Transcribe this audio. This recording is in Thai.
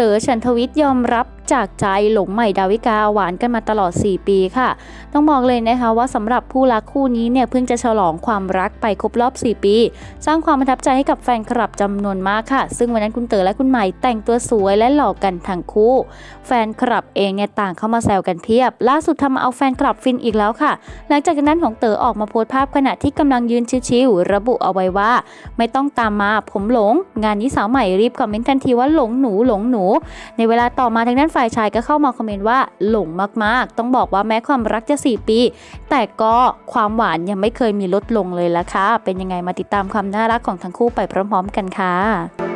เต๋อฉันทวิทย์ยอมรับ จากใจหลงใหม่ดาวิกาหวานกันมาตลอด 4 ปีค่ะ ต้องบอกเลยนะคะว่าสำหรับผู้รักคู่นี้เนี่ยเพิ่งจะฉลองความรักไปครบรอบ 4 ปี สร้างความประทับใจให้กับแฟนคลับจำนวนมากค่ะ ซึ่งวันนั้นคุณเต๋อและคุณใหม่แต่งตัวสวยและหล่อกันทั้งคู่ แฟนคลับเองเนี่ยต่างเข้ามาแซวกันเพียบ ล่าสุดทำเอาแฟนคลับฟินอีกแล้วค่ะ หลังจากนั้นของเต๋อออกมาโพสต์ภาพขณะที่กำลังยืนชิวๆระบุเอาไว้ว่า ไม่ต้องตามมาผมหลง งานนี้สาวใหม่รีบคอมเมนต์ทันทีว่าหลงหนูหลงหนู ในเวลาต่อมาทางด้านฝ่ายชายก็เข้ามาคอมเมนต์ว่าหลงมากๆ ต้องบอกว่าแม้ความรักจะ 4 ปี แต่ก็ความหวานยังไม่เคยมีลดลงเลยละค่ะ เป็นยังไงมาติดตามความน่ารักของทั้งคู่ไปพร้อมๆ กันค่ะ